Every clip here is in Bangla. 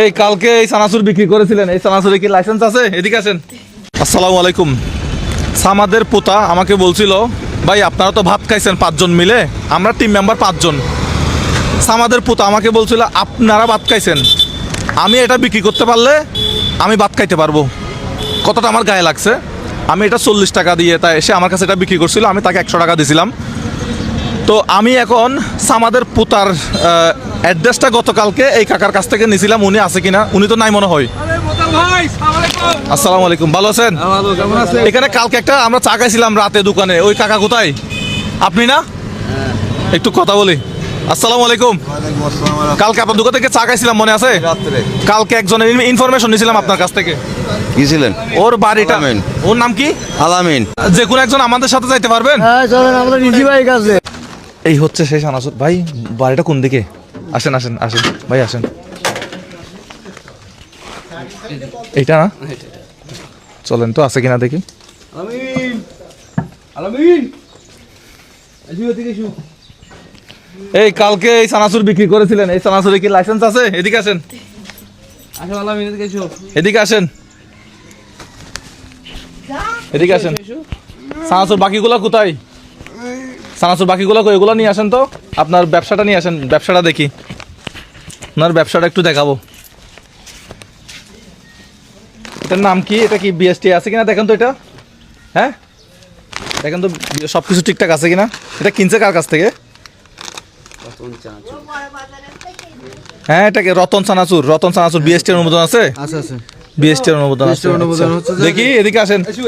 এই, কালকে এই চানাচুর বিক্রি করেছিলেন। এই চানাচুরে কি লাইসেন্স আছে? এদিকে আসেন। আসসালামু আলাইকুম। সামাদের পোতা আমাকে বলছিল, ভাই, আপনারা তো ভাত খাইছেন পাঁচজন মিলে, আমরা টিম মেম্বার পাঁচজন। সামাদের পোতা আমাকে বলছিল, আপনারা ভাত খাইছেন। আমি এটা বিক্রি করতে পারলে আমি ভাত খাইতে পারব। কতটা আমার গায়ে লাগছে। আমি এটা চল্লিশ টাকা দিয়ে তাই এসে আমার কাছে এটা বিক্রি করছিল, আমি তাকে একশো টাকা দিয়েছিলাম তো আমি এখন সামাদের পুতার অ্যাড্রেসটা গতকালকে এই কাকার কাছ থেকে নিয়েছিলাম উনি আছে কিনা উনি তো নাই মনে হয়। আসসালামু আলাইকুম ভালো আছেন? এখানে কালকে একটা আমরা চা খাইছিলাম রাতে দোকানে ওই কাকা কোথায়? আপনি না? একটু কথা বলি। আসসালামু আলাইকুম। কালকে আপনার দোকান থেকে চা খাইছিলাম মনে আছে? কালকে একজনের ইনফরমেশন নিয়েছিলাম আপনার কাছ থেকে। গিয়েছিলেন ওর বাড়িটা। ওর নাম কি? আলামিন। যে কোনো একজন আমাদের সাথে যাইতে পারবেন? হ্যাঁ চলেন আমাদের ইজি বাইক আছে। এই হচ্ছে সেই সানাসুর ভাই বাড়িটা কোন দিকে? আসেন আসেন আসেন। ভাই আসেন। এইটা না? চলেন তো আছে কিনা দেখি। এই কালকে এই সানাসুর বিক্রি করেছিলেন। এই সানাসুরে কি লাইসেন্স আছে? এদিকে আসেন। এদিকে আসেন। এদিকে আসেন। সানাসুর বাকিগুলো কোথায়? সানাসুর বাকিগুলো এগুলো নিয়ে আসেন তো? আপনার ব্যবসাটা নিয়ে আসেন ব্যবসাটা দেখি। আপনার ব্যবসাটা একটু দেখাবো। এটার নাম কি? এটা কি বিএসটি আছে কিনা? দেখেন তো এটা। হ্যাঁ? দেখেন তো সব কিছু ঠিকঠাক আছে কিনা? এটা কিনছে কার কাছ থেকে? হ্যাঁ এটা কি রতন সানাচুর রতন সানাচুর বিএসটি অনুমোদন আছে? বিএসটি অনুমোদন আছে। আচ্ছা। দেখি এদিকে আসেন। আসু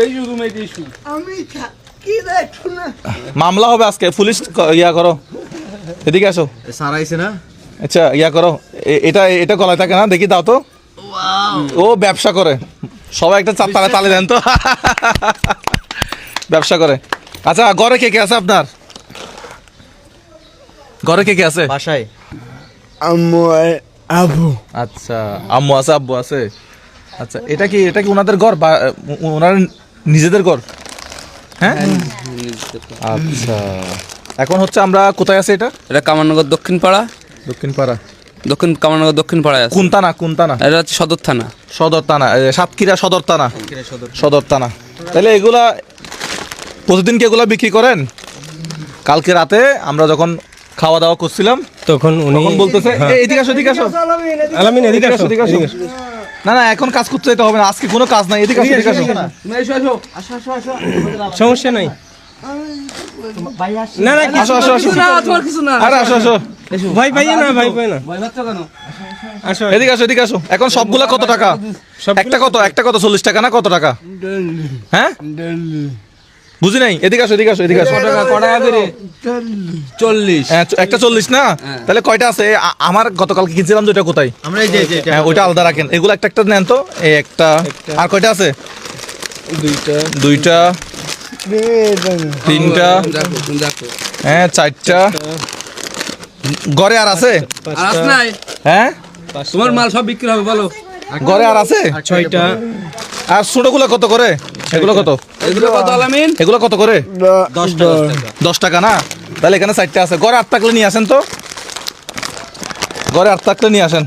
মামলা হবে আজকে পুলিশ ইয়া করো। এদিকে আসো। সারা আইছে না? আচ্ছা ইয়া করো। এটা এটা গলায় থাকে না? দেখি দাও তো। ও ব্যবসা করে। সবাই একটা চাপ তালে তালে দেন তো। ব্যবসা করে। আচ্ছা ঘরে কে কে আছে আপনার? ঘরে কে কে আছে? বাসায়। আম্মু আর আবু আচ্ছা। আম্মু আছে আব্বু আছে। আচ্ছা এটা কি এটা কি ওনাদের ঘর বা ওনার নিজেদের ঘর? হ্যাঁ? আচ্ছা। এখন হচ্ছে আমরা কোথায় আছে এটা? এটা কামারনগর দক্ষিণ পাড়া দক্ষিণ পাড়া দক্ষিণ কামারনগর দক্ষিণ পাড়ায় আছে। কোনতানা কোনতানা? এটা হচ্ছে সদর থানা। সদর থানা এ, সাতক্ষীরা সদর থানা। সদর থানা। তাহলে এগুলা প্রতিদিন কি এগুলা বিক্রি করেন? কালকে রাতে আমরা যখন খাওয়া দাওয়া করছিলাম তখন উনি তখন বলতেছে "এই, এদিকে আসো এদিকে আসো। আলামিন এদিকে আসো। এদিকে আসো। না না এখন কাজ করতে যেতে হবে না আজকে কোনো কাজ নাই এদিকে আসো এদিকে আসো সমস্যা নাই। না না আসো আসো আসো। তোমার কিছু না। আরে আসো আসো। ভাই ভাই না ভাই ভাই না। ভয় পাচ্ছ কেন? আসো এদিকে আসো এদিকে আসো। এখন সবগুলা কত টাকা? একটা কত? একটা কত? চল্লিশ টাকা না কত টাকা? হ্যাঁ? বুঝি নাই? এদিকে আসো এদিকে আসো এদিকে আসো। চল্লিশ। হ্যাঁ, একটা চল্লিশ না? তাহলে কয়টা আছে? আমার গতকালকে কিনছিলাম দুইটা কোথায়? আমরা এই যে এই যে এটা হ্যাঁ ওইটা আলাদা রাখেন। এগুলো একটা একটা নেন তো। এই একটা। আর কয়টা আছে? দুইটা। দুইটা। তিনটা। হ্যাঁ চারটা। ঘরে আর আছে? হ্যাঁ? তোমার মাল সব বিক্রি হবে বলো। ঘরে আর আছে? ছয়টা। আর ছোটগুলো কত করে? এগুলো কত? এগুলো কত আলামিন? এগুলো কত করে? দশ টাকা না? তাহলে এখানে চারটে আছে। ঘরে আট থাকলে নিয়ে আসেন তো। ঘরে আট থাকলে নিয়ে আসেন।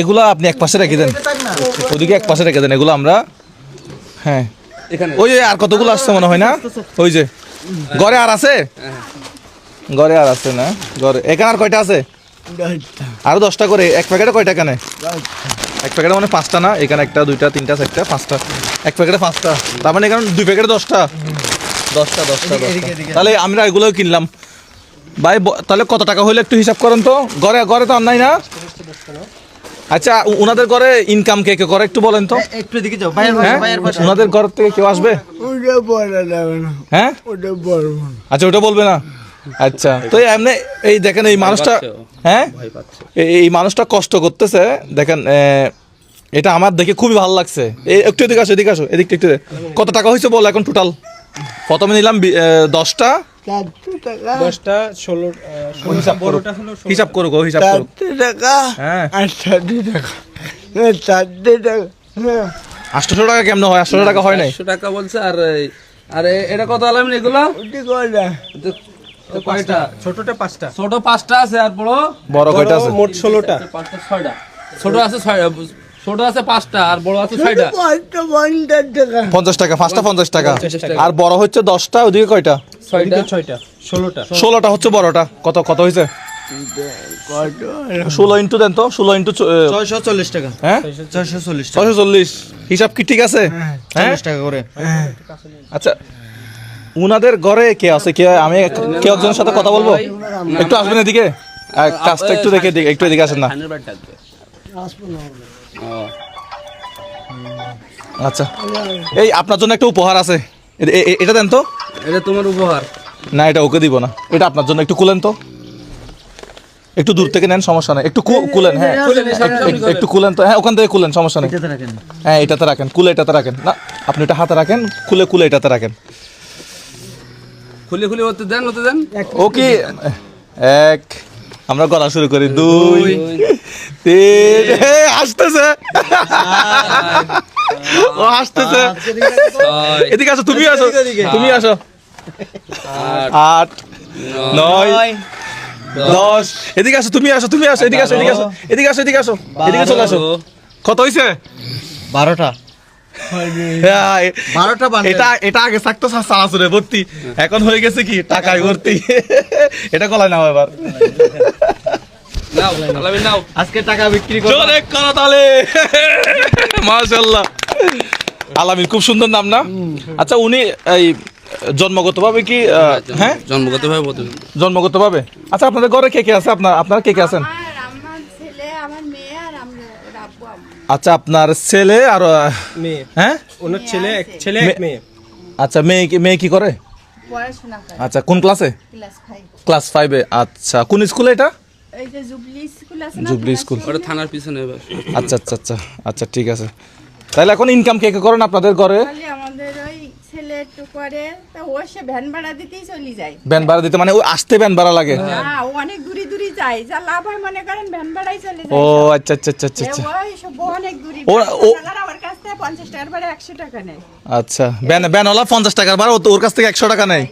এগুলো আপনি এক পাশে রেখে দেন। ওদিকে এক পাশে রেখে দেন। এগুলো আমরা হ্যাঁ। ওই আর কতগুলো আসছে মনে হয় না? ওই যে। ঘরে আর আছে? ঘরে আর আছে না? ঘরে। এখানে আর কয়টা আছে? আরও দশটা করে এক প্যাকেটে কয় টাকা নেয় এক প্যাকেটে মানে পাঁচটা না? এখানে একটা দুইটা তিনটা চারটা পাঁচটা। এক প্যাকেটে পাঁচটা। তার মানে এখানে দুই প্যাকেটে দশটা। দশটা দশটা তাহলে আমরা এগুলোও কিনলাম। ভাই তাহলে কত টাকা হইলে একটু হিসাব করেন তো? ঘরে ঘরে তো আর নাই না? আচ্ছা উনাদের ঘরে ইনকাম কে কে করে একটু বলেন তো? একটু এদিকে যাও ভাইয়ের হ্যাঁ? পাশে ভাইয়ের পাশে ওনাদের ঘর থেকে কেউ আসবে? হ্যাঁ? ওটা বলব না আচ্ছা ওটা বলবে না। আচ্ছা তো এই এমনি এই দেখেন এই মানুষটা হ্যাঁ? এই- এই মানুষটা কষ্ট করতেছে দেখেন এটা আমার দেখে খুবই ভালো লাগছে। একটু এদিকে আসো এদিকে আসো এদিকটা একটু কত টাকা হয়েছে বল এখন টোটাল প্রথমে নিলাম দশটা। দশটা ষোলো হিসাব করো। বড়টা হলো ষোলো। হিসাব গো, হিসাব করো। টাকা হ্যাঁ। টাকা। টাকা। আটশোশো টাকা কেমন হয়? আটশোশো টাকা হয় নাই? একশো টাকা বলছে আর এই- আর এটা কত আলামিন এগুলো? কয়টা ছোটটা পাঁচটা। ছোট পাঁচটা আছে আর বড়? বড় কয়টা আছে? মোট ষোলোটা। পাঁচটা ছয়টা ছোট আছে ছয় ছোট আছে পাঁচটা আর বড় আছে ছয়টা। পাঁচটা পঞ্চাশ টাকা পঞ্চাশ টাকা। পাঁচটা পঞ্চাশ টাকা। টাকা। আর বড় হচ্ছে দশটা ওদিকে কয়টা? ছয়টা। এদিকে ছয়টা ষোলোটা। ষোলোটা হচ্ছে বড়টা। কত কত হয়েছে? ষোলো ইন্টু দেন তো ষোলো ইন্টু ছয়শো চল্লিশ টাকা। হ্যাঁ? ছয়শো চল্লিশ ছয়শো চল্লিশ। হিসাব কি ঠিক আছে? হ্যাঁ? টাকা করে। আচ্ছা উনাদের ঘরে কে আছে? কে আমি কে একজনের সাথে কথা বলব? একটু আসবেন এদিকে? কাজটা একটু দেখে একটু এদিকে আসেন না। আচ্ছা। এই আপনার জন্য একটা উপহার আছে। এটা দেন তো? এটা তোমার উপহার। না এটা ওকে দিব না। এটা আপনার জন্য একটু কুলেন তো। একটু দূর থেকে নেন সমস্যা নেই। একটু কুলেন হ্যাঁ। একটু-। কুলেন তো। হ্যাঁ ওখান থেকে কুলেন সমস্যা নেই। হ্যাঁ এটাতে রাখেন। কুলে এটাতে রাখেন। না আপনি এটা হাতে রাখেন। কুলে কুলে এটাতে রাখেন। খুলে খুলে ওতে দেন ওতে দেন। ও কি? এক আমরা গলা শুরু করি। দুই তিন। এ, হাসতেছে ও হাসতেছে ছয় এদিকে আসো তুমি আসো। তুমি আসো। আট আট নয় দশ। এদিকে আসো তুমি আসো তুমি আসো এদিকে আসো এদিকে আসো এদিকে আসো এদিকে আসো এদিকে চলে আসো। কত হয়েছে বারোটা। এটা এটা আগে থাকতো সানাসুরে ভর্তি। এখন হয়ে গেছে কি? টাকায় ভর্তি। এটা কলাই নাও এবার। আলামিন আজকে টাকা বিক্রি করে জোরে করো তাহলে। মাশাআল্লাহ। আলামিন খুব সুন্দর নাম না? আচ্ছা উনি এই জন্মগতভাবে কি আহ, হ্যাঁ? জন্মগত ভাবে বলতে জন্মগতভাবে? আচ্ছা আপনাদের ঘরে কে কে আছে? আপনার আপনার কে কে আছেন আমার আমার ছেলে আমার মেয়ে আর আমরা ওর আব্বু আম্মু আচ্ছা আপনার ছেলে আর মেয়ে। হ্যাঁ? ওনার ছেলে এক ছেলে এক মেয়ে। আচ্ছা মেয়ে কি- মেয়ে কি করে? আচ্ছা কোন ক্লাসে ক্লাস ফাইভে আচ্ছা কোন স্কুলে এটা? জুবলি স্কুল আছে না জুবলি থানার ওটা থানার পিছনে আচ্ছা আচ্ছা আচ্ছা। আচ্ছা ঠিক আছে। তাহলে এখন ইনকাম কে কে করেন আপনাদের ঘরে খালি আমাদের ওই ছেলে একটু করে তা ও সে ভ্যান ভাড়া দিতেই চলে যায়। ব্যান ভাড়া দিতে মানে ওই আসতে ব্যান ভাড়া লাগে? হ্যাঁ ও অনেক দূরে দূরে যায় যা লাভ হয় মনে করেন ভ্যান ভাড়াই চলে যায় আচ্ছা আচ্ছা আচ্ছা আচ্ছা আচ্ছা। ওই সব অনেক দূরে। ও- ওর কাছ থেকে পঞ্চাশ টাকার ভাড়া একশো টাকা নেয়। আচ্ছা ব্যান ব্যানওয়ালা পঞ্চাশ টাকার ভাড়া ও তো ওর কাছ থেকে একশো টাকা নেয়?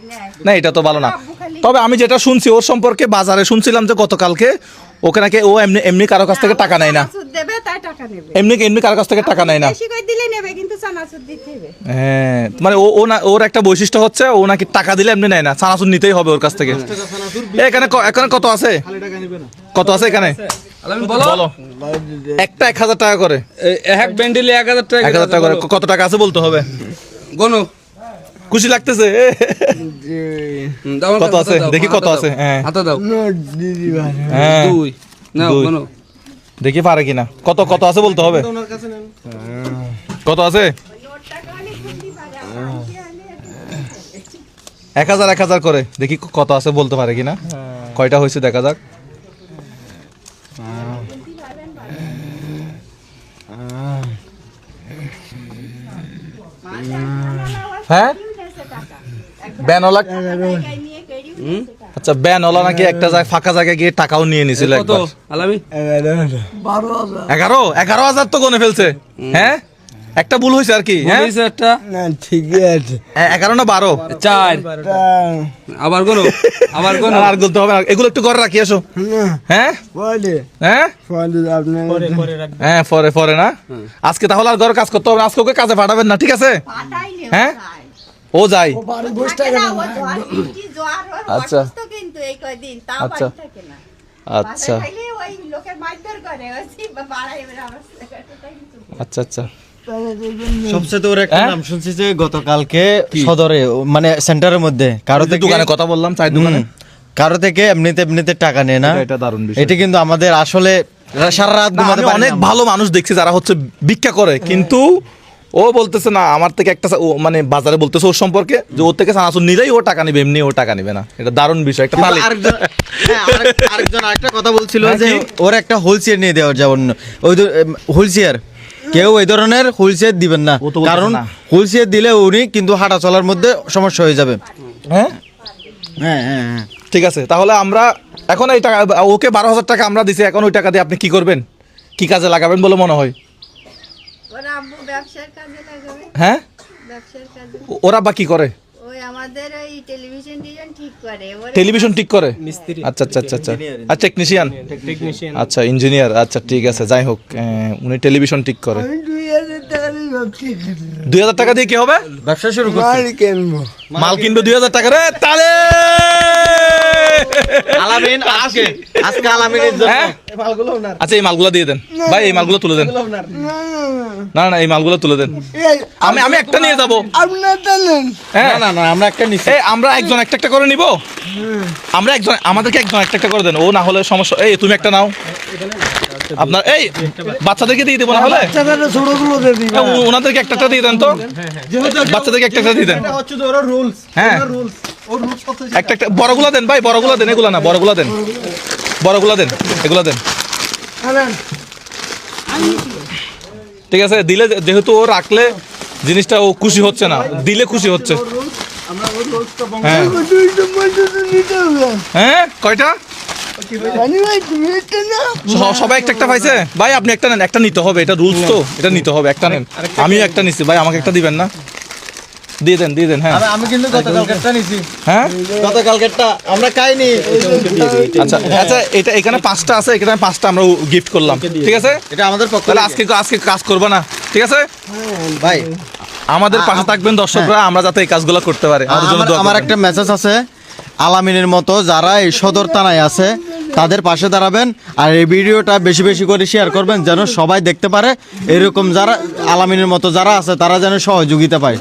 না এটা তো ভালো না। তবে আমি যেটা শুনছি ওর সম্পর্কে বাজারে শুনছিলাম যে গতকালকে ওকে নাকি ও এমনি এমনি কারও কাছ থেকে টাকা নেয় না। দেবে তাই টাকা নেবে। এমনি এমনি কারও কাছ থেকে টাকা নেয় না। বেশি করে দিলে নেবে কিন্তু চানাচুর দিতে হবে। হ্যাঁ মানে ও ও না ওর একটা বৈশিষ্ট্য হচ্ছে ও নাকি টাকা দিলে এমনি নেয় না। চানাচুর নিতেই হবে ওর কাছ থেকে। এখানে ক- এখানে কত আছে? কত আছে এখানে? বলো। একটা এক হাজার টাকা করে। এক ব্যান্ডেলে এক হাজার টাকা এক হাজার টাকা করে। কত টাকা আছে বলতে হবে? গনো খুশি লাগতেছে? কত আছে? দেখি কত আছে, হ্যাঁ। হাতে দাও। নোট দিদি ভাই। হ্যাঁ। দুই। দেখি পারে কিনা। কত কত আছে বলতে হবে? কত আছে? এক হাজার এক হাজার করে। দেখি কত আছে বলতে পারে কিনা। কয়টা হয়েছে দেখা যাক। হ্যাঁ? ব্যানওয়ালা আচ্ছা ব্যানওয়ালা নাকি একটা জায়গায় ফাঁকা জায়গায় গিয়ে টাকাও নিয়ে নিছিল একবার। এগারো? এগারো হাজার তো গনে ফেলছে। হ্যাঁ? একটা ভুল হয়েছে আর কি হ্যাঁ? একটা? ঠিকই আছে। এগারো না বারো? চার। আবার গনো আবার গনো আর বলতে হবে না। এগুলো একটু ঘরে রাখি এসো। হ্যাঁ? হ্যাঁ? পরে পরে পরে হ্যাঁ পরে পরে না। আজকে তাহলে আর ঘর কাজ করতে হবে আজকে ওকে কাজে পাঠাবেন না ঠিক আছে? হ্যাঁ? ও যাই আচ্ছা। অসুস্থ কিন্তু এই কয়দিন, তাও আচ্ছা। বাড়ি থাকে না। আচ্ছা আচ্ছা আচ্ছা সবচেয়ে ওর একটা? নাম শুনছি যে গতকালকে সদরে মানে সেন্টারের মধ্যে কারও থেকে দোকানে কথা বললাম দোকানে কারও থেকে এমনিতে এমনিতে টাকা নেয় না এটা- এটা দারুণ বিষয়। এটা কিন্তু আমাদের আসলে সারা রাত ঘুমাতে অনেক ভালো মানুষ দেখছি যারা হচ্ছে ভিক্ষা করে কিন্তু ও বলতেছে না আমার থেকে একটা ও মানে বাজারে বলতেছে ওর সম্পর্কে যে ওর থেকে সানাসুর নিলেই ও টাকা নিবে এমনি ও টাকা নিবে না। এটা দারুণ বিষয় একটা তালি। আরেকজন হ্যাঁ, আরেকজন আরেকটা কথা বলছিল হ্যাঁ, যে ওর একটা হোলসেল নিয়ে দেওয়ার যেমন ওই হোলসেয়ার কেউ এই ধরনের হোলসেল দিবেন না। কারণ। হোলসেল দিলে উনি কিন্তু হাঁটা চলার মধ্যে সমস্যা হয়ে যাবে। হ্যাঁ? হ্যাঁ হ্যাঁ হ্যাঁ। ঠিক আছে তাহলে আমরা এখন এই টাকা ওকে বারো হাজার টাকা আমরা দিছি এখন ওই টাকা দিয়ে আপনি কি করবেন? কি কাজে লাগাবেন বলে মনে হয়? আব্বু ব্যবসার কাজে লাগাবে, হ্যাঁ? ব্যবসার কাজে। ওরা বা কি করে? ওই ওই আমাদের ওই টেলিভিশন ঠিক করে। ওর টেলিভিশন ঠিক করে? মিস্ত্রি। আচ্ছা আচ্ছা আচ্ছা আচ্ছা। আর টেকনিশিয়ান টেকনিশিয়ান আচ্ছা ইঞ্জিনিয়ার আচ্ছা ঠিক আছে যাই হোক উনি টেলিভিশন ঠিক করে। দুই হাজার টাকা দিয়ে কি হবে? ব্যবসা শুরু করছে। মাল কিনবো দুই হাজার টাকা। রে তালে! আলামিন আজকে। আজকে আলামিনের জন্য। হ্যাঁ? আচ্ছা এই মালগুলো দিয়ে দেন। ভাই এই মালগুলো তুলে দেন। না না এই মালগুলো তুলে দেন। আমি আমি একটা নিয়ে যাব। হ্যাঁ। না না আমরা একটা নিছি। এই আমরা একজন একটা একটা করে নিব? আমরা একজন আমাদেরকে একজন একটা একটা করে দেন। ও না হলে সমস্যা এই তুমি একটা নাও। আপনার এই বাচ্চাদেরকে দিয়ে দেবো না হলে? হ্যাঁ, ওনাদেরকে একটা একটা দিয়ে দেন তো। বাচ্চাদেরকে একটা একটা দিয়ে দেন। হচ্ছে রুলস হ্যাঁ। একটা একটা বড়গুলা দেন ভাই বড়গুলা দেন এগুলা না বড়গুলা দেন। বড়গুলা দেন এগুলা দেন। ঠিক আছে দিলে যেহেতু ও রাখলে জিনিসটা ও খুশি হচ্ছে না দিলে খুশি হচ্ছে। হ্যাঁ। হ্যাঁ কয়টা? সবাই একটা একটা পাইছে? ভাই আপনি একটা নেন একটা নিতে হবে এটা রুলস তো এটা নিতে হবে একটা নেন। আমিও একটা নিচ্ছি ভাই আমাকে একটা দিবেন না? দিয়ে দেন দিয়ে দেন হ্যাঁ। আমি কিন্তু গতকালকেরটা নিছি। হ্যাঁ? গতকালকেরটা আমরা খাইনি। আচ্ছা আচ্ছা এটা এখানে পাঁচটা আছে এখানে পাঁচটা আমরা গিফট করলাম। ঠিক আছে? এটা আমাদের পক্ষ তাহলে আজকে আজকে কাজ করব না। ঠিক আছে? ভাই আমাদের পাশে থাকবেন দর্শকরা আমরা যাতে এই কাজগুলো করতে পারি। আমার। একটা মেসেজ আছে। আলামিনের মতো যারা এই সদর থানায় আছে তাদের পাশে দাঁড়াবেন আর এই ভিডিওটা বেশি বেশি করে শেয়ার করবেন যেন সবাই দেখতে পারে। এরকম যারা আলামিনের মতো যারা আছে তারা যেন সহযোগিতা পায়।